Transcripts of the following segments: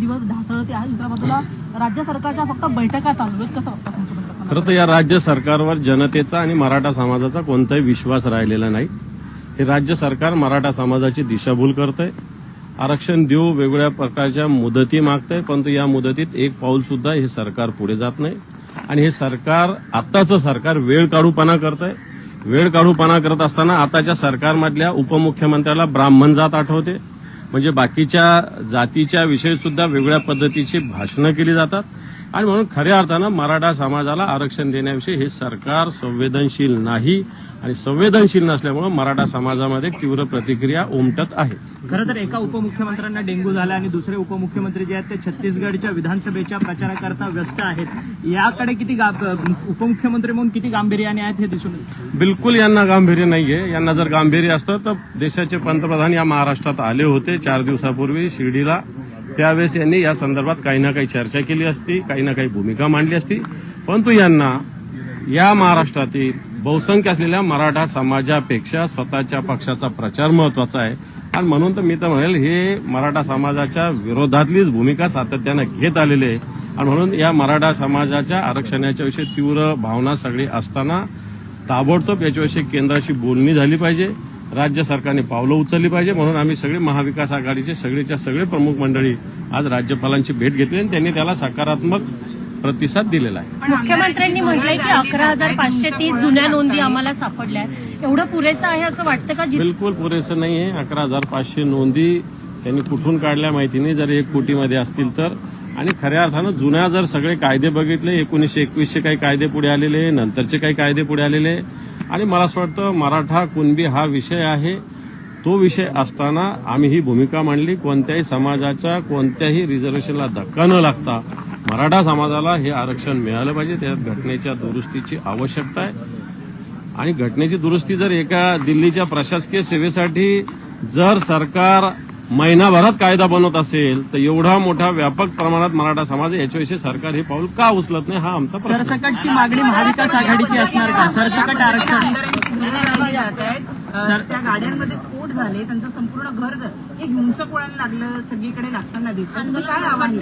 दिवस ढासळते आहे. दुसऱ्या बाजूला राज्य सरकारच्या फक्त बैठका चालू आहेत. कसं वाटतं खरं तर या राज्य सरकारवर जनतेचा आणि मराठा समाजाचा कोणताही विश्वास राहिलेला नाही. हे राज्य सरकार मराठा समाजाची दिशाभूल करतंय. आरक्षण देऊ वेगवेगळ्या प्रकारच्या मुदती मागतंय परंतु या मुदतीत एक पाऊल सुद्धा हे सरकार पुढे जात नाही. आणि हे सरकार आत्ताचं सरकार वेळ काढूपणा करतंय. वेळ काढूपणा करत असताना आताच्या सरकारमधल्या उपमुख्यमंत्र्याला ब्राह्मण जात आठवते. म्हणजे बाकीच्या जातीच्या विषयी सुद्धा वेगळ्या पद्धतीची भाषणं केली जातात. आणि म्हणून खऱ्या अर्थानं मराठा समाजाला आरक्षण देण्याविषयी हे सरकार संवेदनशील नाही आणि संवेदनशील नसल्यामुळे मराठा समाजामध्ये तीव्र प्रतिक्रिया उमटत आहे. खरं तर एका उपमुख्यमंत्र्यांना डेंग्यू झाला आणि दुसरे उपमुख्यमंत्री जे आहेत ते छत्तीसगडच्या विधानसभेच्या प्रचाराकरता व्यस्त आहेत. याकडे किती उपमुख्यमंत्री म्हणून किती गांभीर्याने आहेत हे दिसून. बिलकुल यांना गांभीर्य नाहीये. यांना जर गांभीर्य असतं तर देशाचे पंतप्रधान या महाराष्ट्रात आले होते. चार दिवसापूर्वी शिर्डीला. त्यावेळेस यांनी या संदर्भात काही ना काही चर्चा केली असती काही ना काही भूमिका मांडली असती. परंतु यांना या महाराष्ट्रातील बहुसंख्य असलेल्या मराठा समाजापेक्षा स्वतःच्या पक्षाचा प्रचार महत्त्वाचा आहे. आणि म्हणून तर मी तर म्हणेल हे मराठा समाजाच्या विरोधातलीच भूमिका सातत्यानं घेत आलेले आहे. आणि म्हणून या मराठा समाजाच्या आरक्षणाच्या विषयी तीव्र भावना सगळी असताना ताबडतोब याच्याविषयी केंद्राशी बोलणी झाली पाहिजे. राज्य सरकारने पावलं उचलली पाहिजे म्हणून आम्ही सगळे महाविकास आघाडीचे सगळेच्या सगळे प्रमुख मंडळी आज राज्यपालांची भेट घेतली आणि त्यांनी त्याला सकारात्मक प्रतिसाद दिलेला आहे. मुख्यमंत्र्यांनी म्हटलंय की अकरा हजार पाचशे तीस जुन्या नोंदी आम्हाला सापडल्या एवढं पुरेसं आहे असं वाटतं का बिलकुल पुरेसं नाही आहे अकरा हजार पाचशे नोंदी त्यांनी कुठून काढल्या माहिती नाही. जर एक कोटीमध्ये असतील तर. आणि खऱ्या अर्थानं जुन्या जर सगळे कायदे बघितले एकोणीसशे एकवीसचे काही कायदे पुढे आलेले नंतरचे काही कायदे पुढे आलेले आणि मला असं वाटतं मराठा कुणबी हा विषय आहे. तो विषय असताना आम्ही ही भूमिका मांडली. कोणत्याही समाजाच्या कोणत्याही रिझर्वेशनला धक्का न लागता मराठा समाजाला हे आरक्षण मिळालं पाहिजे. त्यात घटनेच्या दुरुस्तीची आवश्यकता आहे. आणि घटनेची दुरुस्ती जर एका दिल्लीच्या प्रशासकीय सेवेसाठी जर सरकार महिनाभरात कायदा बनवत असेल तर एवढा मोठा व्यापक प्रमाणात मराठा समाज याच्याविषयी सरकार हे पाऊल का उचलत नाही? हा आमचा. सरसकटची मागणी महाविकास आघाडीची असणार का? सरसकट आरक्षण. राहिले जात आहेत अ, त्या गाड्यांमध्ये स्फोट झाले त्यांचं संपूर्ण घर ज- हे हिंसक वळण लागलं सगळीकडे लागताना दिसतं. काय आव्हान?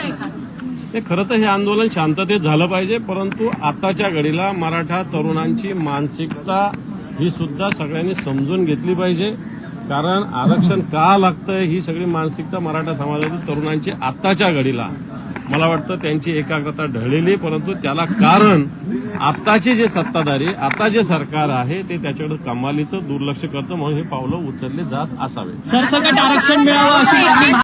ते खरं तर हे आंदोलन शांततेत झालं पाहिजे परंतु आताच्या घडीला मराठा तरुणांची मानसिकता ही सुद्धा सगळ्यांनी समजून घेतली पाहिजे. कारण आरक्षण का लागतं ही सगळी मानसिकता मराठा समाजातील तरुणांची आत्ताच्या घडीला. मला वाटतं त्यांची एकाग्रता ढळलेली परंतु त्याला कारण आत्ताचे जे सत्ताधारी आता जे सरकार आहे ते त्याच्याकडे कमालीचं दुर्लक्ष करतं म्हणून हे पावलं उचलले जात असावे सरसकट आरक्षण मिळावं अशी